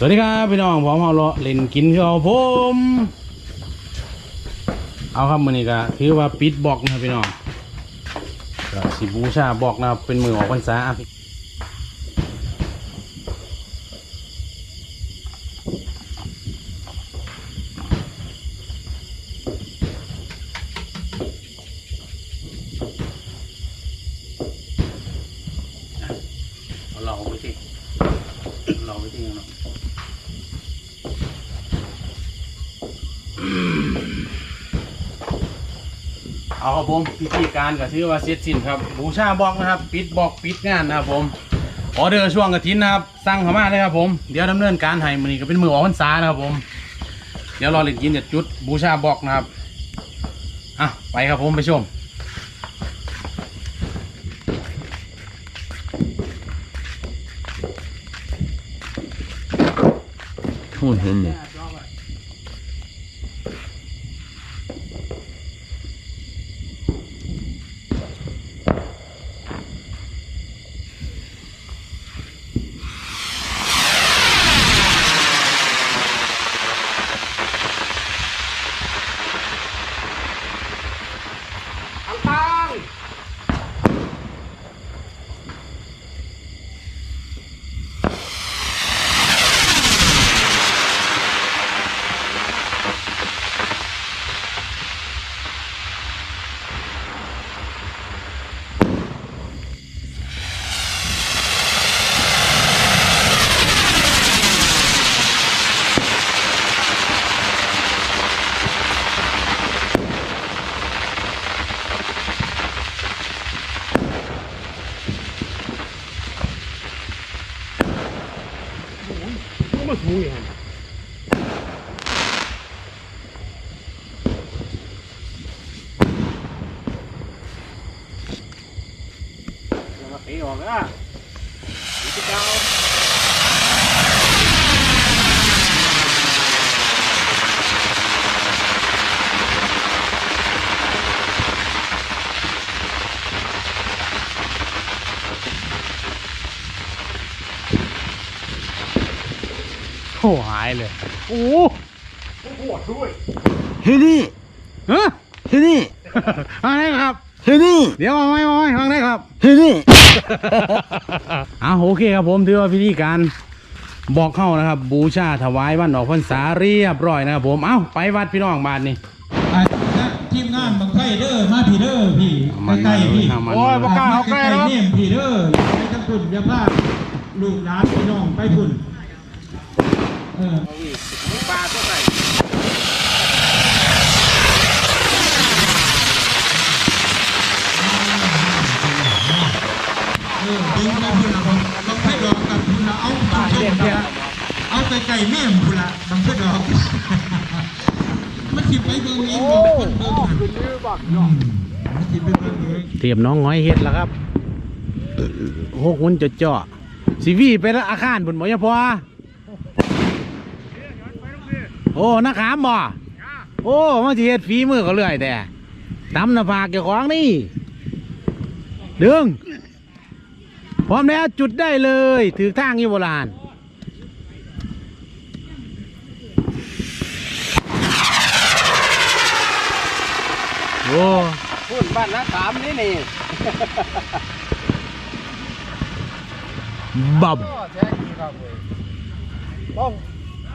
สวัสดีครับพี่น้องผมเอาเลาะเล่นกินข้าผม เอาครับมือนี้ก็ถือว่าปิดบล็อกนะครับพี่น้องก็สิบูชาบล็อกนะครับเป็นมือออกพรรษาอะพี่เอาเราไปที่เราไปที่เนาะ เอาครับผมพิธีการก็ถือว่าเสร็จสิ้นครับบูชาบอกนะครับ ปิดบอกปิดงานนะครับผมออเดอร์ช่วงกระถินนะครับสั่งเข้ามาเลยครับผมเดี๋ยวดำเนินการให้มันนี้ก็เป็นมือออกพรรษานะครับผม เดี๋ยวรอเล่นกินจะจุดบูชาบอกนะครับอะไปครับผมไปชมพูดเห็นเนี่ย มาสูงอย่างมาตีออกนะตีเจ้า โอ้หายเลย โอ้เฮ้ยนี่ฮะเฮ้ยนี่ฟังได้ครับเฮ้ยนี่เดี๋ยวเอาไว้เอาไว้ฟังได้ครับเฮ้ยนี่อ่าโอเคครับผมถือว่าพิธีการบอกเข้านะครับ บูชาถวายวันออกพรรษาเรียบร้อยนะครับผมเอ้าไปวัดพี่น้องบ้านนี่อะนะทีมงานบางไฟเด้อมาพี่เด้อพี่มันใกล้ๆพี่มันมันโอ้ยบ่กล้าเอาใกล้แล้วเนี่ยพี่เด้ออย่าไปทั้งพุ่นอย่าพลาดลูกหลานพี่น้องไปพุ่นเออ ปลาตัวไหนเออดึงไปพุ่นละบางบางไฟดอกกับพุ่นละเอาบางไฟดอกเอาไปไก่แม่พุ่นละบางไฟดอกมันสิไปเบิ่งเองบ่เป็นคนเบิ่งน่ะอืมมันสิไปเบิ่งเองเตรียมน้องง้อยเฮ็ดแล้วครับหกหุ่นจะเจาะสีวีไปแล้วอาคารบนหมอยพอ โอ้นักขามบ่โอ้มาสิเฮ็ดฝีมือก็เรื่อยแต่ตำหน้าผากเกี่ยวของนี่ดึงพร้อมแล้วจุดได้เลยถือทางอยู่โบราณโอ้พูดบ้านนักขามนี่นี่บับก็แท้ดีครับเว้ยต้อง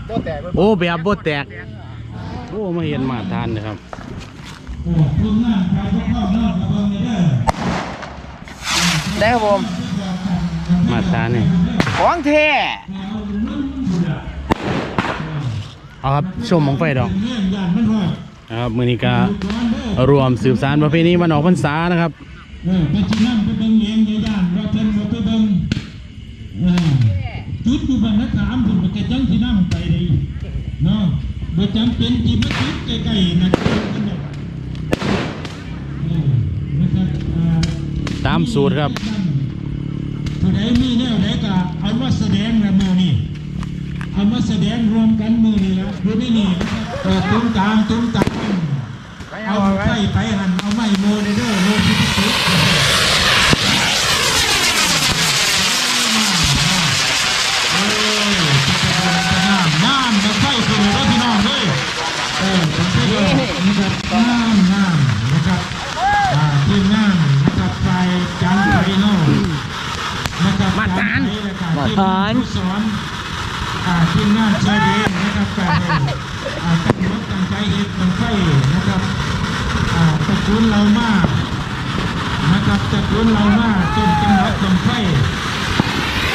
ก็แตกไปโอ้แบบบ่แตก โอ้มาเห็นมาทานนะครับโอ้ทีมงานไปพวกเข้านอกกับเบิ่งนี่เด้อได้ครับผม มาทานนี่ของแท้เอาครับชมมองไฟดอกเงี้ยยานมันฮอดนะครับมือนี้ก็ร้อนเด้อรวมสืบสารประเพณีวันออกพรรษานะครับ จุดอยู่บ้านนักขามพุ่นไปจังที่นั่นไปเลยเนาะบ่จำเป็นที่มาจุดใกล้ๆนะนั่นแหละเออนะครับอ่าตามสูตรครับผู้ใดมีแนวไหนก็เอามาแสดงละมือนี่เอามาแสดงรวมกันมือนี่ละดูนี่นี่เออตุ้มตามตุ้มตามเอาไฟไปหันเอาไม้โมเดเดอร์โลพิพิสุเออ ทีมงานผู้ สอนอทีมงานชายเดนนะครับการได้อ่าตั้งมตั้งใจเฮ็ดบังไฟนะครับตะกูลเรามากนะครับตะกูลเรามาต้นจังหวัดบังไฟ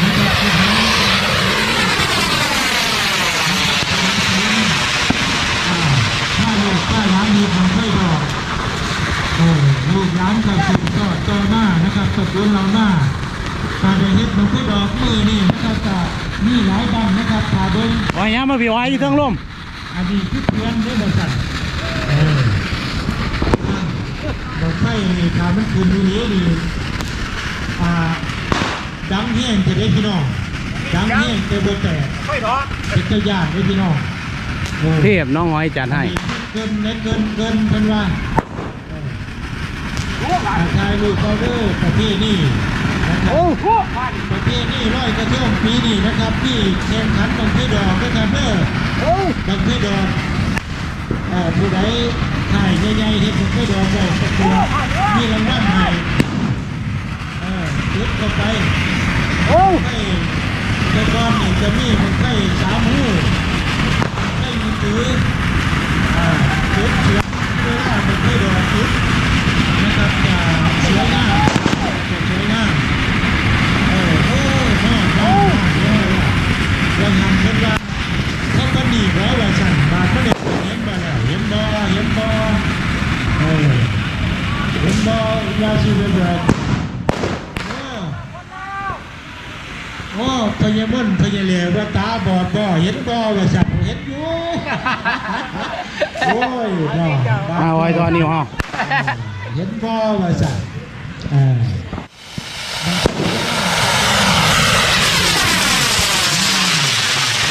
นะครับพี่น้องอ่าถ้าลูกถ้าหลานมีบังไฟดอกโอ้ลูกหลานกับสืบทอดต่อมานะครับตะกูลเรามาการได้เฮ็ดมันคือดอกมือนี่นะครับก็มีหลายดังนะครับถ้าเบิ่งโอ้ยยามมาพี่ไว้ที่เทิงลมอดีตที่เพื่อนได้บ่สั่นเออดอกไฟนี่ถ้ามันขึ้นอยู่นี้นี่อ่าดังเฮียงจะได้พี่น้องดังเฮียงจะบ่แตกไม่ดอกเป็นเจ้าญาติได้พี่น้องโอ้เทพน้องหอยจัดให้ เกินเกินเกินเกินเพิ่นว่ารู้ว่าอาชายลูกเขาเด้อประเภทนี้นะครับ โอ้โหประเภทนี้ร้อยกระทงปีนี้นะครับที่แข่งขันบางเพดอกนะครับเด้อบางเพดอกผู้ใดถ่ายใหญ่ๆที่บางเพดอกได้ประกวดมีรางวัลให้เออยึดเข้าไปโอ้ให้แต่ก่อนนี่จะมีมันใกล้สามหูใกล้มือถืออ่ายึดเสียงเวลาบางเพดอกยึดนะครับจะสวยงามจะสวยงาม เออโอ้โอ้โอ้โอ้ยังทำเช่นว่าเขาก็ดีแล้วว่าสั่นบาดก็เด็กเห็นบ่แล้วเห็นบ่เห็นบ่เออเห็นบ่ยาสูบเบิดโอ้โอ้พญามนพญาเหลวว่าตาบอดบ่เห็นบ่ว่าสั่นเห็นอยู่ โอ้ยบ่มาไว้ตัวนี้ฮะเห็นบ่ว่าสั่นเออ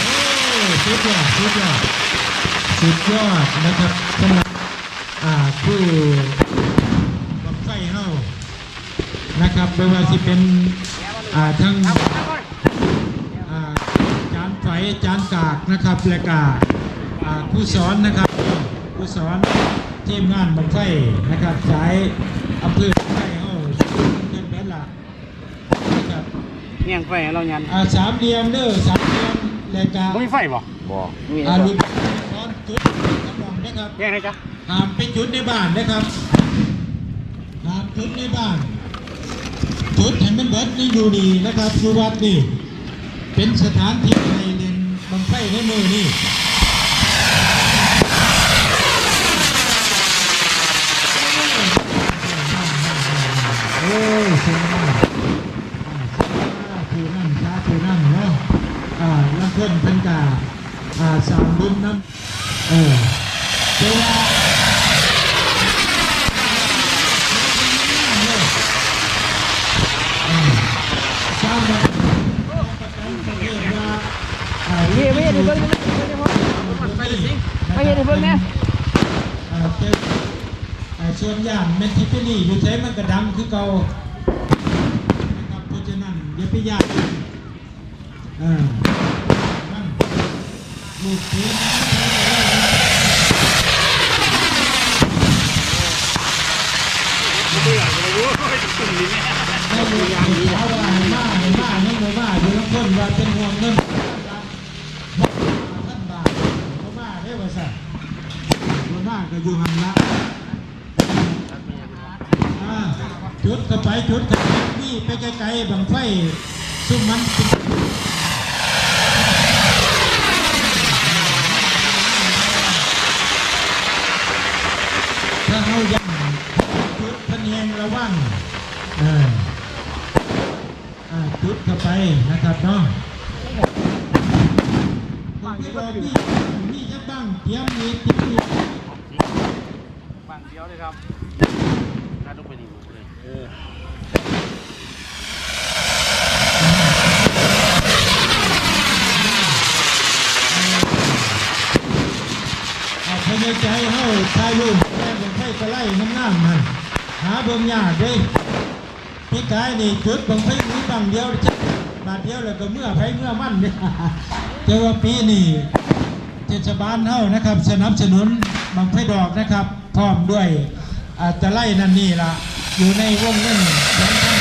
โอ้สุดยอดสุดยอดสุดยอดนะครับสำหรับอ่าผู้บังไฟเฮานะครับไม่ว่าสิเป็นอ่าทั้งอ่า จานไฟจานกากนะครับและกาอ่าผู้สอนนะครับผู้สอนทีมงานบังไฟนะครับสายอำเภอบังไฟเฮาเช่นนั้นล่ะนะครับเงี้ยงไฟให้เรายันอ่าสามเหลี่ยมเด้อสามเหลี่ยมและกาบ่มีไฟบ่บอกอารุณตอนจุดกระบอกนะครับเงี้ยงไหนจ๊ะห้ามไปจุดในบ้านนะครับห้ามจุดในบ้านจุดให้มันเบิดนี่อยู่ดีนะครับอยู่วัดนี่ เป็นสถานที่ให้เล่นบังไฟในมือนี่โอ้ยสียมากคือนั่นช้าคือนั่นเนาะอ่าแล้วเพื่อนเพิ่นกาอ่าสามบุญน้ำเออเจ้าว่าเออสร้างแบบเรียกว่า อ่าเฮ้ยไม่เห็นเพิ่งไม่เห็นไม่เห็นเพิ่งเนี่ยเจ้าอ่าส่วนย่านเมทิฟิลี่อยู่ใช้มันกระดังคือเก่านะครับเพราะฉะนั้นอย่าไปยากอ่านั่นลูกเสือให้ลูกอย่างนี้ว่าให้มาให้มาให้มาว่าอยู่ทั้งคนว่าเป็นห่วงเงินท่านบาทเขามาได้ว่าสั่นคนมา ก็อยู่หันละจุดเข้าไปจุดเข้าไปนี่ไปไกลๆบังไฟซุ่มมันถ้าเขายังจุดพะเนียงระวังจุดเข้าไปนะครับเนาะผมที่บอกนี่นี่จะบ้างเตรียมอีเตรียมอี เดียวเลยครับน่าต้องไปดีเลยเออเอาภายในใจเฮาชายลูกแม่บังไฟกระไล่น้ำๆมันหาเบิ่งยากเด้พี่กายนี่จุดบังไฟมีบังเดียวจักบาทเดียวแล้วก็เมื่อไผเมื่อมันเนี่ยแต่ว่าปีนี้เทศบาลเฮานะครับ สนับสนุนบังไฟดอกนะครับ พร้อมด้วยอาจจะไล่นั่นนี่ละอยู่ในวงเงินสองพัน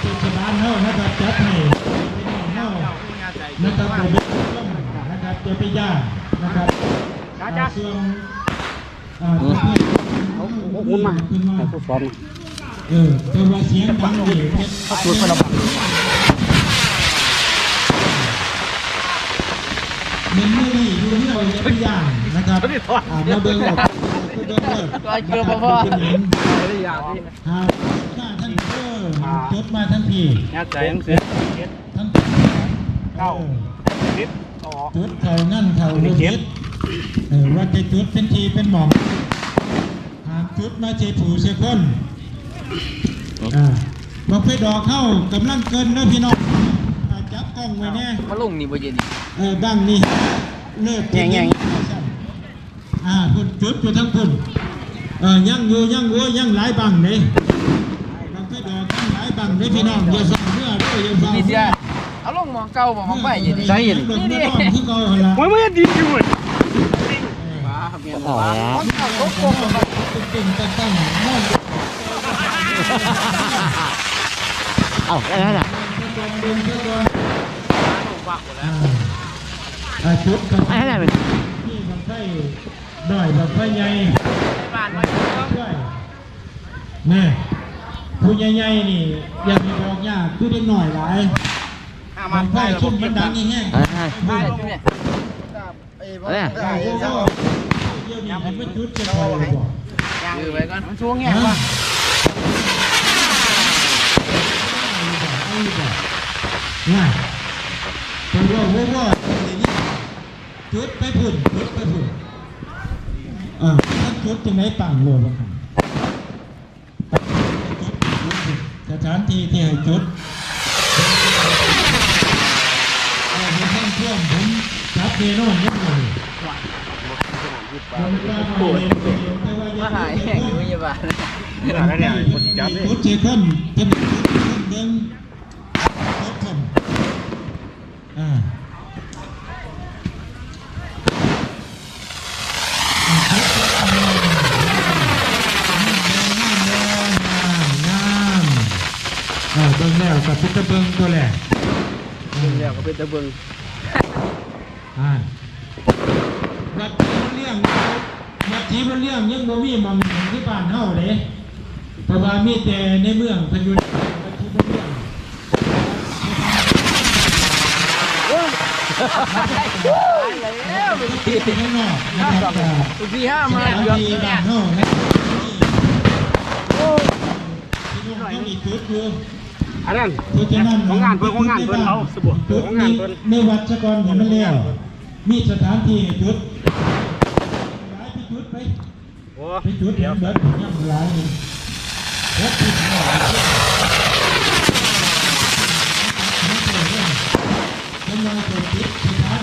เทศบาลเฮานะครับจัดให้เฮานะครับผมนะครับจะไปย่านะครับส่วนเขาเขามาเขาฟ้องเออจะมว่าเสียงดังเลยเขาพูดคนละ มันไม่ได้ดูที่เราจะไปย่างนะครับอ่ามาเบิ่งออกคือเบิ่งเลิกก็เจอพ่อพ่อเป็นหยังไม่ได้อยานี่หากถ้าท่านเออจดมาทันทียัดใจหนังสือท่านเก้าออสิบต่อจุดเขางั้นเขานี่ลูกเก็บยึดเออว่าจะจุดเป็นทีเป็นหมอมหากจุดมาเจถูเสคนอ่าบอกไปดอกเข้ากำลังเกินนะพี่น้อง อ่าจับกล้องไว้แน่มาลงนี่บ่เย็นนี่เออดังนี่เลิกแง่งอ่าคุณจุดอยู่ทั้งคุณเออยังอยู่ยังวัวยังหลายบังเลยบอกไปดอกยังหลายบังเลยพี่น้องอย่าสั่งเมื่อเด้ออย่าสั่งนี่เสีเมื่ยอเอาลงมองเก่าบ่มองไปเย็นนี่ใช่เย็นนี่นี่คือเก่าหั่นล่ะโอ้ยมันดีอยู่เว้ยบ้าเมียนบ้าคนเก่าโกโก้ติ่งตั้งตั้งม่อนเอ้าอะไรน่ะ เดินเดินเดินอ่าอ่าจุดกับอะไรน่ะเป็นนี่บังไฟด้อยบังไฟใหญ่บ้านไว้ด้วยแนี่ผู้ใหญ่ๆนี่อย่าไปบอกยากคือเด็กหน่อยหลายบังไฟชุ่มมันดังแห้งอะไรน่ะบ้านเนี่ยอะไรน่ะๆโอ้โหเดี๋ยวนี้เห็นมันจุดจะพอเลยบ่ยือไว้ก่อนมันช่วงฮะแง่ว่ะเอาอ ยู่บ่าว่าว่าว่าจุดไปพุ่นจุดไปพุ่นอ่าท่านจุดจะไหนปังโลบ้างครับจุดจุดจุดสถานที่ที่ให้จุดเอาไปท่องเที่ยวผมจับเดโน่นยังไงผมกล้าเอาเองแต่ว่าอย่มาหายแห้งอยู่พยาบาลอะไรเนี่ยคนที่จับเลยจุดเจคนเป็นจุดเดินจุดคนอ่ เบิ่งแล้วกับพิจเบิ่งตัวแรกเดี๋ยวก็เป็นตเบิ้งอ่าวัดทีมันเลี้ยงวัดทีมันเลี้ยงยังบ่มีมองที่บ้านเฮาเด้เพราะว่ามีแต่ในเมืองพิ่นยู่วัดที่มันเลี้ยง ที่เป็นข้างนอกนะครับพี่ห้ามาเดือนที่บ้านเฮานะที่น้องเขามีจุดอยู่อันนั้นเพราะฉะนั้นของงานเพิ่นของงานเพิ่นเอาสบู่จุดของงานเพิ่นในวัดสะกอนเห็นมันแล้ว มีสถานที่จุดหลายไปจุดไปไปจุดเดี๋ยวเบิดยังหลายนี่วัดที่หน่อยเป็นมาจุดจุด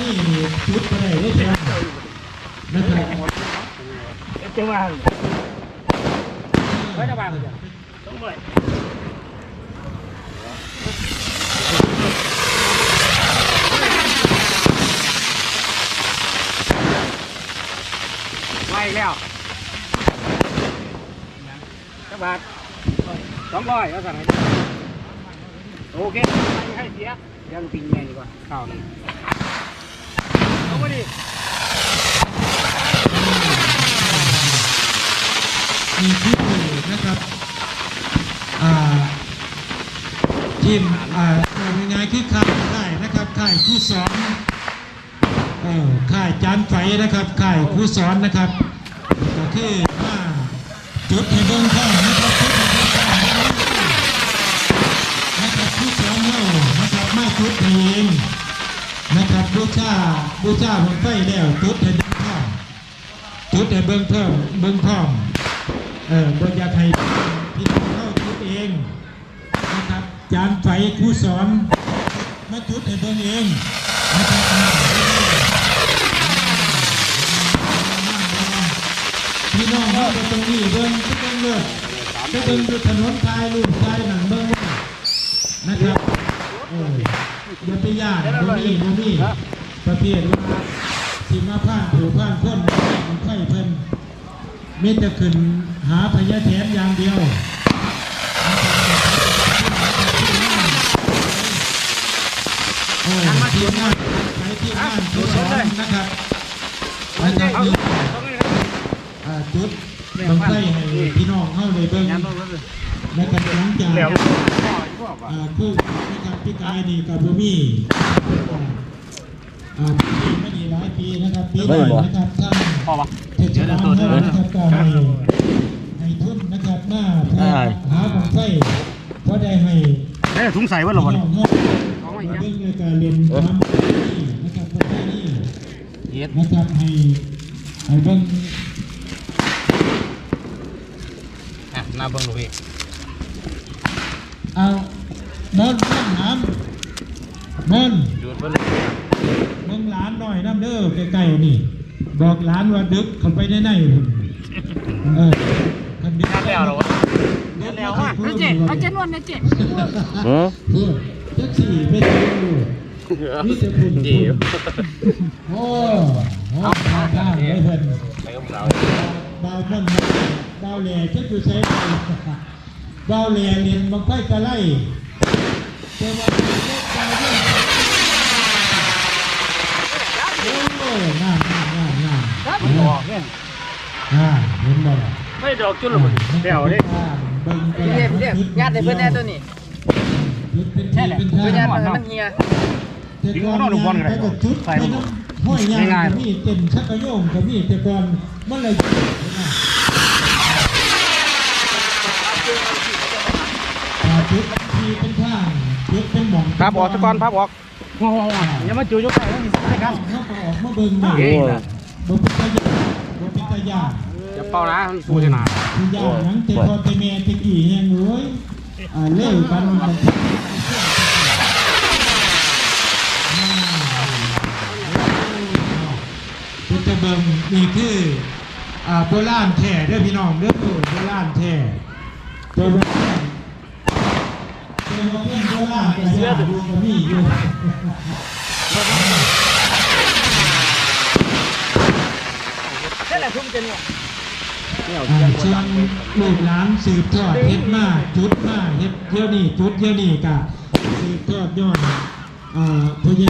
สถานที่นี่จุดไปได้ได้ใช่ไหมนะครับเจ้าว่าไว้ระวังต้องเลยไว้แล้วจักบาทสองร้อยเอาสั่งให้โอเคไม่ให้เสียยังปิงแม่ดีกว่าข้าวนี่ เอามาดิมีที่นะครับอ่าทีมอ่าเอาง่ายๆคือค่ายค่ายนะครับค่ายผู้สอนเออค่ายจานไฟนะครับค่ายผู้สอนนะครับก็คือว่าจุดให้เบิ่งข้างนะครับจุดให้เบิ่งข้างนะครับผู้สอนเรานะครับไมาจุดให้เอง นะครับบูชาบูชาบนไฟแล้วจุดให้เบิ่งข้างจุดให้เบิ่งเพิ่มเบิ่งพร้อมเออบนยาไทยพี่น้องเข้าจุดเองนะครับจานไฟครูสอนมาจุดให้เบิ่งเองนะครับพี่น้องเข้าไปตรงนี้เบิ่งทุกคนเลยไปเบิ้งถนนทายลูกทายหนังเบิ่งนะครับ ย่าไปย่านบ่มีบ่มีประเภทว่าสิมาผ่านผู้ผ่านคนมันไฟเพิ่นมีแต่ขึ้นหาพยาแถมอย่างเดียวผลงานใช้ที่งานจุดสองนะครับนะครับอ่าจุดบังไฟให้พี่น้องเข้าเลยเบิ่งนะครับหลังจาก อ่าคู่นะครับพี่กายนี่กับบูมี่อ่าปีไม่ดีหลายปีนะครับปีใหม่นะครับท่านพอปะเทศบาลเท่านะครับก็ให้ให้ทุนนะครับหน้าเพื่อหาบังไฟเพราะได้ให้เอ้ถุงใส่ไว้หรพี่อน้วะองเข้ามาเบิ่งในการเรียนความนี่นะครับประเภทนี้เย็ดนะครับให้ให้เบิ่งอะหน้าเบิ้งลูกพี่เอา นอนน้ำน้ำนอนดูดเบิ้งเลยเบิ่งหลานหน่อยน้ำเด้อใกล้ๆนี่บอกหลานว่าดึกเข้าไปในในพุ่นเออคันดึกงานแล้วเหรอวะดึกแล้วอะเอาเจ็ดเอาเจ็ดวันนะเจ็ดพูดจักสี่เป็นดูนี่จะพุ่นดีโอ้โหข้างข้างเลยเพิ่นไปกับเราดาวมันดาวแหล่จะอยู่ใช้ไปดาวแหล่เรียนบังไฟกะไล่ แต่ว่าเล็กดาวเนี่ยโอ้งามงามงามงามมันออกเนี่ยอ่าเห็นบ่ล่ะไม่ดอกจุดละมันเดี๋ยวดิเบิ่งกะเรียบเรียบญาติเพื่อนแน่ตัวนี้เป็นที่เป็นเพื่อนญาทาติงมันเฮียแต่ก่อนงานไปกับชุดไปน้ำห้อยยางก็มีเต็มชักกระโยงก็มีแต่ก่อนมันเลยอ่าชุดที่เป็นทางชุด เป็นหม่องพับออกตะกอนพับออกว้าวอย่ามาจูยกไปแล้วมีสายกันเข้าไปออกมาเบิ่งได้เอ้ยนะบ่เป็นตาย่านบ่เป็นตาย่านอย่าเป่านะมันฟูจะหนาคือย่านหนังแต่พอแต่แม่แต่กี่แฮงเอ้ยอ่าเล่กันมันเป็นตะเบิงนี่คืออ่าโบราณแท้เด้อพี่น้องเด้อโบราณแท้ตัวโบราณตัว โบราณโบราณแต่ย่านดูก็มีอยู่นั่นแหละทุ่มจะเนี่ยอ่าส่วนลูกหลานสืบทอดเฮ็ดมาจุดมาเฮ็ดเที่ยวนี้จุดเที่ยวนี้ก็สืบทอดย้อนอ่าพยา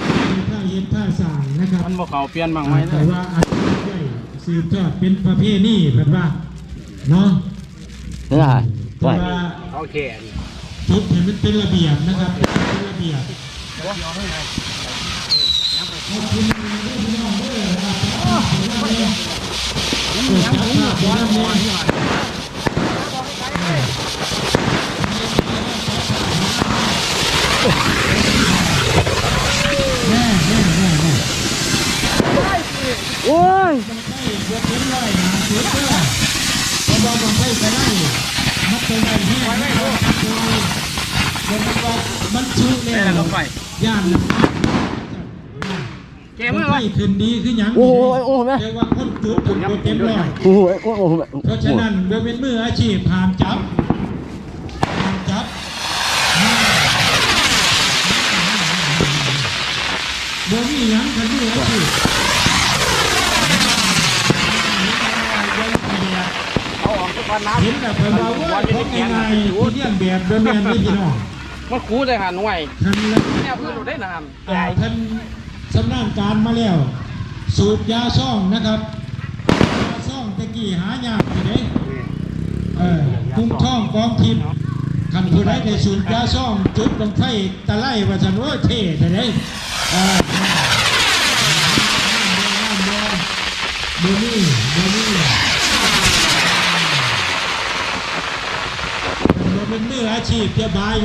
ท่าเฮ็ดท่าสร้างนะครับมันบอกเขาเปลี่ยนบ้างไหมอ่าแต่ว่าอาชีพใหญ่สืบทอดเป็นประเพณีแบบว่าเนาะนี่ล่ะแต่ว่าโอเค จุดให้มันเป็นระเบียบนะครับ เป็นระเบียบขอบคุณพี่น้องด้อครับเออจัดภาพไว้นำแน่แน่แน่แน่แน่โอ้ย มันใกล้เกือบเป็นร้อยหาสิบเด้อเพราะว่ามันใกล้ไปได้มันเป็นอะไรที่ไม่รู้มันว่ามันชุก ได้ แล้แล้ววก็ไฟย่านนะเกมัมนเลไม่ยขึ้นดีขึ้นยังโอ้ยโอ้ยแม่ เรียกว่าคนจุดถึงโปรเต็มร้อย โอ้ยโอ้ยโอ้ยเพราะฉะนั้นโดยเป็นมืออาชีพห้ามจับห้ามจับโดยมีหยังคันมืออาชีพเอาออกทุกวันน้เห็นแบบไปว่าว่าเขาง่ายๆที่เลี้ยงแบบโดยแมนนี่พี่น้องำ มันคูเลยค่ะหน่วยท่านแนวพื้นหลุดได้นะครับอ่าท่านสำนักการมาแล้ว สูบยาซ่องนะครับยาซ่องตะกี้หายากอยู่เด้เออคุ้มท่องกองทิพย์คันผู้ใดได้สูบยาซ่อง จุดลงไฟตะไลว่าสันว่าเท่แต่เด้เออเบอร์นี่เบอร์นี่มันเป็นมืออาชีพจะบาย